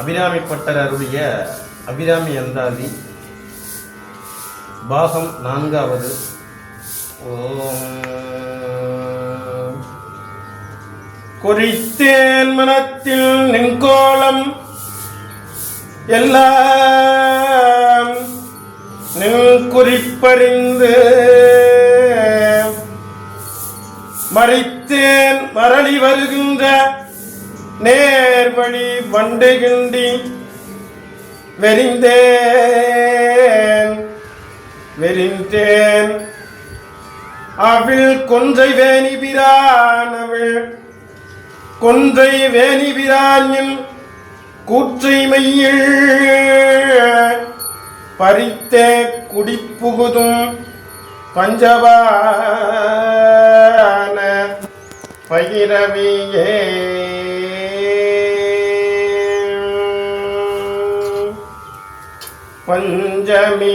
Abirami butter அருளிய அபிராமி அந்தாதி. பாகம் நான்காவது. ஓம். குறித்தேன் மனத்தில் நின்கோலம் எல்லாம் நின் குறிப்பறிந்து மறைத்தேன் மரளி வருகின்ற நேர்வழி வண்டுகின்றி வெறிந்தேன் வெறிந்தேன். அவள் கொன்றை வேணி பிரானவிழ் கொன்றை வேணி பிரானின் கூற்றை மையில் பறித்தே குடிப்புகுதும் பஞ்சபான பயிரவியே பஞ்சமி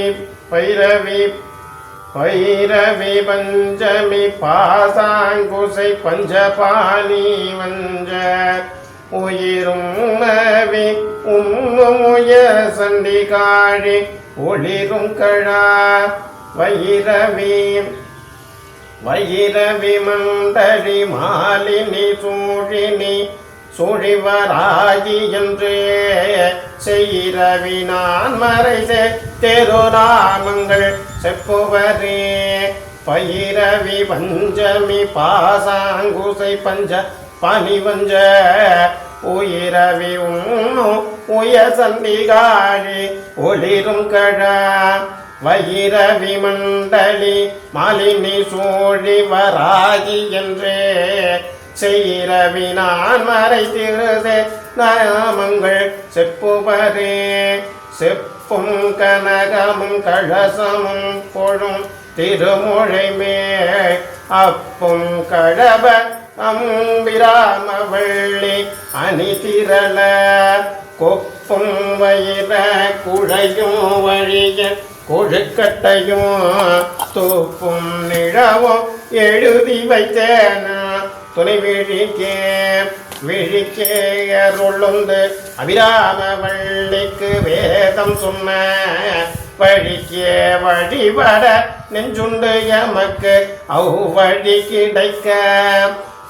பைரவி பைரவி பஞ்சமி பாசாங்குசை பஞ்சபாணி வஞ்ச. உயிரும் மவி உம்முய சண்டிகாழி ஒளிரும் கழா வைரவி. வைரவி மண்டலி மாலினி சூழினி சுழிவராகி என்று செய்ரவி நான் மறை தெருநாமங்கள் செப்புவரே. பயிரவி பஞ்சமி பாசாங்குசை பஞ்ச பனிவஞ்ச உயிரவி உண்ணு உய சந்திகாழி ஒளிரும் கழ வைரவி மண்டலி மாலினி சூழி வராகி என்றே. செய்ரவி மறை திருதே நாமங்கள் செப்புவரே செப்பும் கனகமும் கழசமும் பொழும் திருமொழை மேல். அப்பும் கழப அம்பிராம வள்ளி அணி திரள கொப்பும் வயிற குழையும் வழிய கொழுக்கட்டையும். தூப்பும் நிழவும் எழுதி வைத்தேன. துணை விழிக்கே விழிக்கே அருளுந்து அபிராம வள்ளிக்கு வேதம் சொன்ன வழிக்கே வழிபட நெஞ்சுண்டு எமக்கு. அவ்வழி கிடைக்க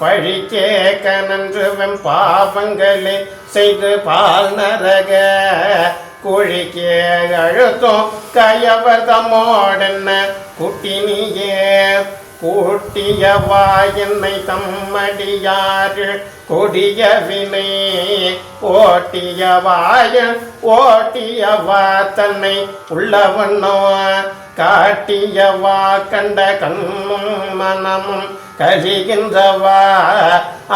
பழிக்கேக்க நன்று வெம்பாவங்களே செய்து பால் நரக. குழிக்கே அழுத்தம் கயவர்தமோடென்ன குட்டினியே கூட்டியவா என்னை தம்மடியாறு கொடிய வினை ஓட்டியவாய ஓட்டியவா தன்னை உள்ளவண்ணோ காட்டியவா கண்ட கண்ணும் மனமும் கழிகின்றவா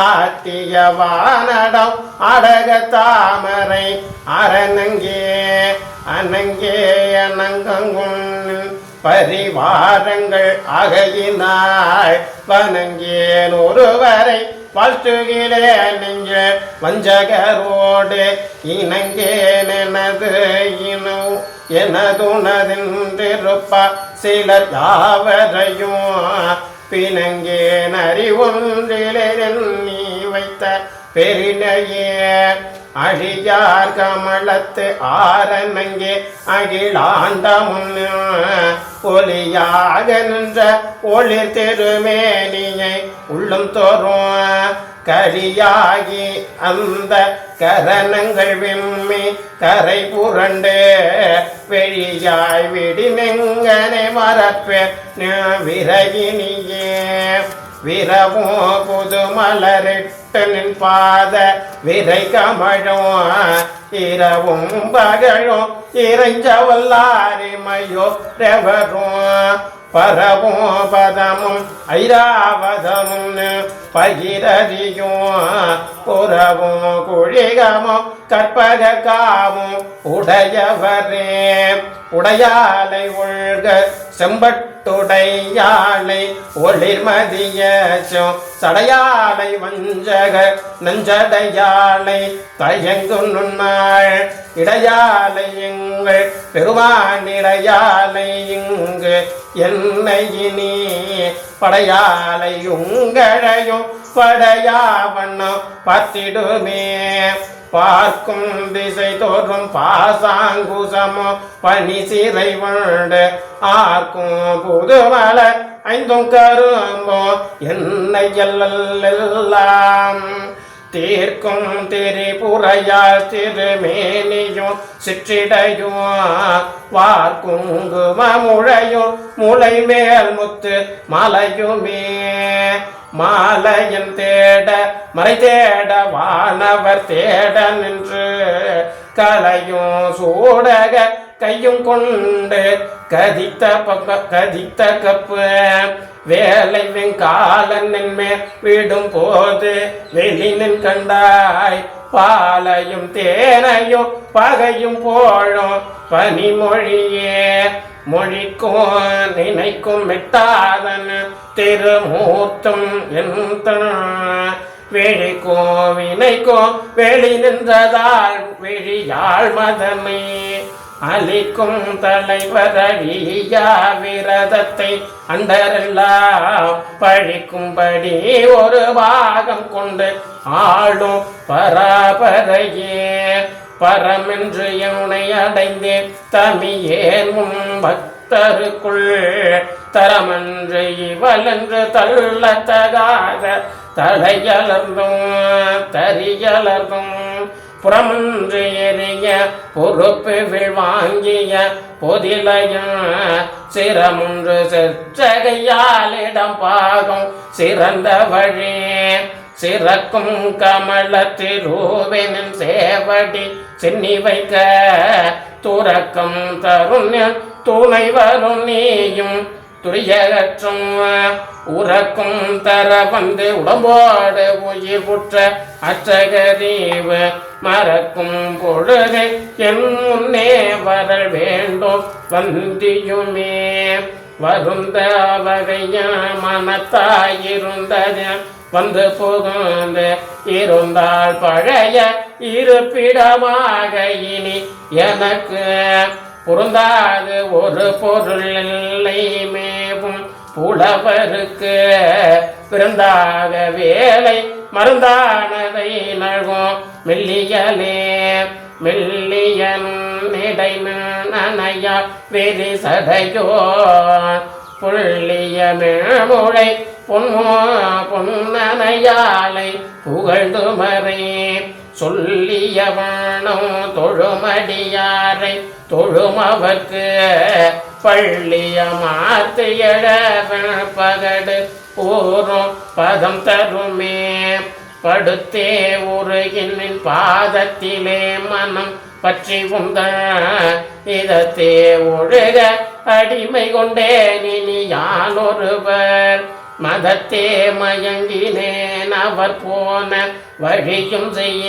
ஆட்டியவானடம் அடக தாமரை அரணங்கே அணங்கே அணங்கங்குள் பரிவாரங்கள் அகையினாய் வணங்கேன் ஒருவரை வாழ்த்துகிறேன் நீங்கள் வஞ்சகரோடு இணங்கேன் எனது இனோ எனதுனதென்றிருப்ப சிலர் யாவரையும் பிணங்கேன் அறிவொன்றிலே நீ வைத்த பெரினையே அழியார் கமலத்து ஆரணங்கே அகிலாண்ட முன்னு ஒளியாக நின்ற ஒளி திருமேனியை உள்ளும் தோறும் கரியாகி அந்த கரணங்கள் விம்மி கரை புரண்டு. வெளியாய் விடினெங்கனை மரப்பே விரகினியே. விரவும் புது மலரிட்டு பாத விரை கமழும் இரவும் பகழும் இறைஞ்சவல்லாரிமையோ ரெவரும் பரவும் பதமும் ஐராவதமும் பகிரதியும் புறவும் குழிகமும் கற்பக காமும் உடையவரே. உடையாளை ஒழ்க செம்பட்டுடையாளை தட்டுடையாளை ஒளிர்மதியச்சும் சடையாளை வஞ்சக நஞ்சடையாளை தயங்கு நுண்ணாள் இடையாளை எங்கள் பெருமானிடையாளை இங்கு. என்னை இனி படையாளை உங்களையும் படையாவண்ணம் பத்திடுமே. பார்க்கும் திசை தோறும் பாசாங்குசமோ பனி சிறை வண்டு ஆர்க்கும் புதுமலர் ஐந்தும் கரும்போ என்னை எல்லாம். தீர்க்கும் திரிபுரையால் திருமேனியும் சிற்றிடையும் வார்க்குங்குமமுழையும் முளை மேல் முத்து மலையுமே. மாலையன் தேட மறை தேட வானவர் தேட நின்று கலையும் சூடக கையும் கொண்டு கதித்த பக்க கதித்த கப்பு. வேலை வெங்காலன் மே விடும் போது வெளினின் கண்டாய். பாலையும் தேனையும் பகையும் போழும் பனிமொழியே. மொழிக்கும் நினைக்கும் மெட்டாதன் திருமூர்த்தம் எந்த வெளிக்கும் வினைக்கும் வெளி நின்றதால் விழியாள் மதமே. அளிக்கும் தலைவரழியா விரதத்தை அண்டரெல்லாம் பழிக்கும்படி ஒரு பாகம் கொண்டு ஆளும் பராபரையே. பரமென்று எவனை அடைந்தேன்? தமியேன் உன் பக்தருக்குள். தரமன்று இவளென்று தள்ளத்தகாத தலையலர்ந்தும் தரியலர்ந்தும் புறமன்று எறிய பொறுப்பு வாங்கிய பொதிலையும் சிரமுன்று செற்றகையாலிடம் பாகம் சிறந்த வழி. சிறக்கும் கமல திருவேனின் சேவடி சென்னி வைக்க துறக்கம் தருண் துணை வரும் நீயும் துரியற்றும் உறக்கும் தர வந்து உடம்போடு உயிர் புற்ற அச்சகரீவு மறக்கும் பொழுது என் முன்னே வரல் வேண்டும் வந்தியுமே. வருந்த வகைய மனத்தாயிருந்தது வந்து புகுந்து இருந்தால் பழைய இருப்பிடமாக இனி எனக்கு. பொருந்தாது ஒரு பொருள் இல்லை மேவும் புலவருக்கு. பிறந்தாக வேலை மருந்தானதை நழுவும் மெல்லியலே. மெல்லியன் இடை வெறி சடையோ புள்ளிய மேமுளை பொன்மோ பொன்னனையாலை புகழ்ந்து மறை சொல்லியவனும் தொழுமடியாரை தொழுமவக்கு பள்ளிய மாத்து எழ பகடு ஊரும் பதம் தருமே. படுத்தே உருகின் பாதத்திலே மனம் பற்றி உந்த இதத்தே ஒழுக அடிமை கொண்டே இனி யான் ஒருவர் மதத்தே மயங்கினேன் அவர் போன வழியும் செய்ய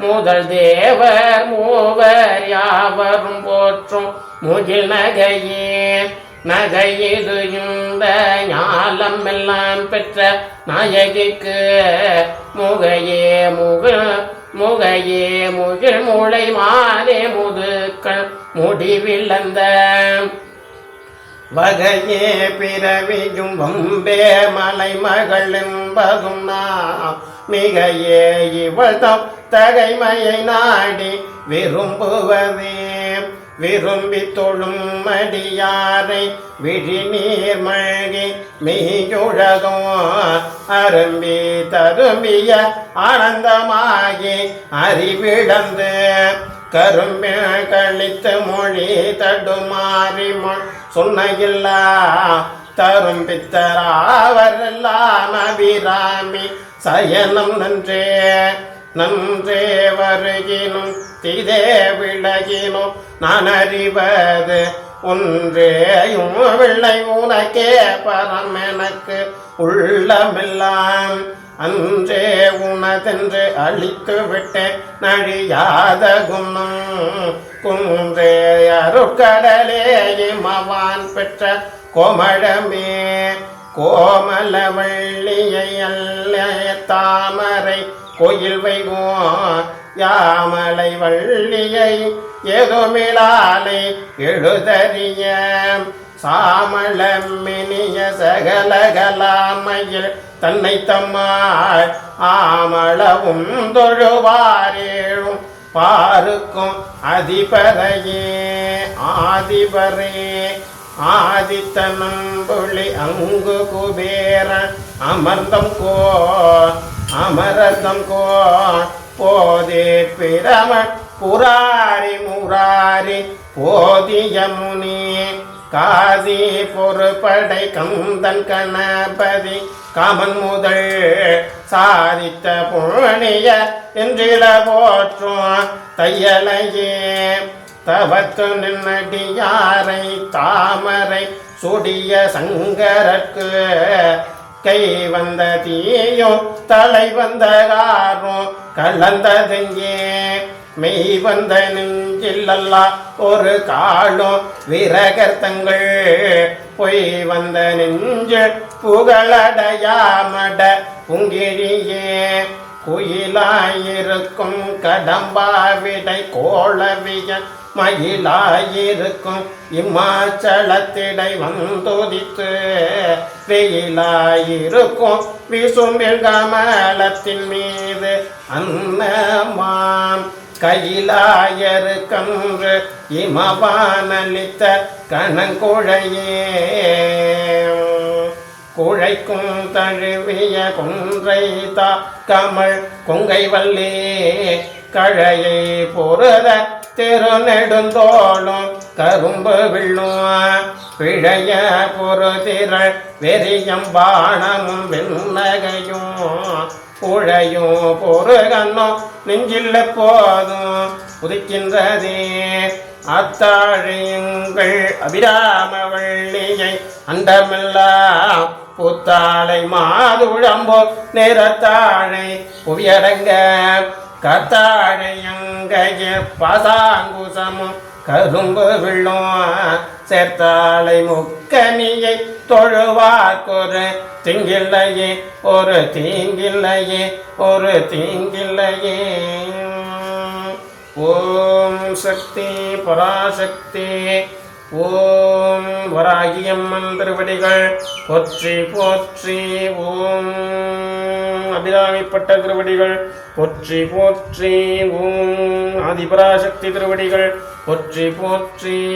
முதல் தேவர் மூவர் யாவரும் போற்றும் முகில் நகையே நகையிது இந்த ஞாலம் எல்லாம் பெற்ற நாயகிக்கு முகையே முகில் முகையே முகில் மூளை மாலே முதுக்கள் முடிவிழந்த வகையே பிறவியும் வம்பே மலை மகள் என்பதும் நாம் மிகையே இவள் தம் தகைமையை நாடி விரும்புவதே. விரும்பி தொழும் மடியாரை விழி நீர் மழகி மெய்யுழகும் அரும்பி தரும்பிய ஆனந்தமாகி அறிவிழந்து. கரும்பே கழித்து மொழி தடுமாறி மொழ் சொன்னையில்லா தரும் பித்தராவரெல்லாம் அபிராமி. சயனம் நன்றே நன்றே வருகினும் திதே விலகினும். நான் அறிவது ஒன்றேயும் விளை உனக்கே பரம். எனக்கு உள்ளமெல்லாம் அன்றே உனதென்று அழித்து விட்டேன் நழியாத குணம். குன்றே அருட்கடலே இமவான் பெற்ற கோமழமே கோமல வள்ளியை அல்ல தாமரை கோயில் வைகோ யாமலை வள்ளியை எதுமிழாலை எழுதறிய சாமளமினிய சகலகலாமையில் தன்னை தம்மாள் ஆமளவும் தொழுவாரேழும் பாருக்கும் அதிபரையே ஆதிபரே. ஆதித்தனம்புளி அங்கு குபேரன் அமர்ந்தம் கோ அமரதம் கோ. போதே பிரம புராரி முராரி போதிய முனி காதி பொறுப்படை கந்தன் கணபதி காமன் முதல் சாதித்த புண்ணிய என்றில போற்றும் தையலையே. தவத்து நின்னடியாரை தாமரை சுடிய சங்கரற்கு கை வந்த தீயும் தலை வந்த காரும் கலந்ததுங்கே? மெய் வந்த நெஞ்சில்லல்லா ஒரு காலும் விரகர்த்தங்கள் பொய் வந்த நெஞ்சு புகழடையாமட புங்கிழியே. குயிலாயிருக்கும் கடம்பாவிடை கோளவியன் மயிலாயிருக்கும் இமாச்சலத்திடை வந்துதித்து. வெயிலாயிருக்கும் விசும்பில் கமலத்தின் மீது அன்னமாம். கையிலாயரு கன்று இமவானளித்த கணங்குழையே. குழைக்கும் தழுவிய குன்றை தா கமல் கொங்கை வல்லே கழையை பொருத திருநெடுந்தோளும் கரும்பு விள்ளும் பிழைய பொறுதிரள் வெறியம் பாணமும் வெண்ணகையும் புழையும் பொறுகன்னும் நெஞ்சில் போதும். உதிக்கின்றதே அத்தாழியுங்கள் அபிராம வள்ளியை அண்டமெல்லாம். புத்தாழை மாதுழம்போ நிறத்தாழை புவியடங்க கத்தாழையங்கைய பாசாங்குசமும் கரும்பு விழும் சேர்த்தாலை முக்கனியை தொழுவார்க்கொரு திங்கில்லையே ஒரு தீங்கில்லையே ஒரு தீங்கில்லையே. ஓம் சக்தி பராசக்தி. ஓம் வராகியம்மன் திருவடிகள். போற்றி போற்றி ஓம். அபிராமிப்பட்ட திருவடிகள். போற்றி போற்றி ஓம். ஆதிபராசக்தி திருவடிகள். போற்றி போற்றி.